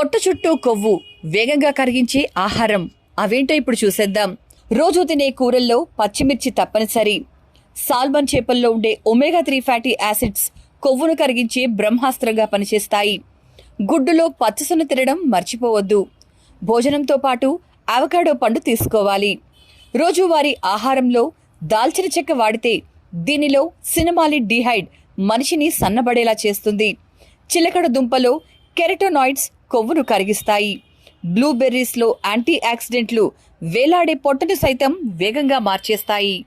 పొట్ట చుట్టూ కొవ్వు వేగంగా కరిగించే ఆహారం. అవేంటో ఇప్పుడు చూసేద్దాం. రోజు తినే కూరల్లో పచ్చిమిర్చి తప్పనిసరి. సాల్మన్ చేపల్లో ఉండే ఒమేగా త్రీ ఫ్యాటీ యాసిడ్స్ కొవ్వును కరిగించే బ్రహ్మాస్త్రంగా పనిచేస్తాయి. గుడ్డులో పచ్చసొన తినడం మర్చిపోవద్దు. భోజనంతో పాటు అవకాడో పండు తీసుకోవాలి. రోజువారీ ఆహారంలో దాల్చిన చెక్క వాడితే దీనిలో సినిమాలి డిహైడ్ మనిషిని సన్నబడేలా చేస్తుంది. చిలకడ దుంపలో కెరటోనాయిడ్స్ కొవ్వును కరిగిస్తాయి. బ్లూబెర్రీస్లో యాంటీ ఆక్సిడెంట్లు వేలాడే పొట్టను సైతం వేగంగా మార్చేస్తాయి.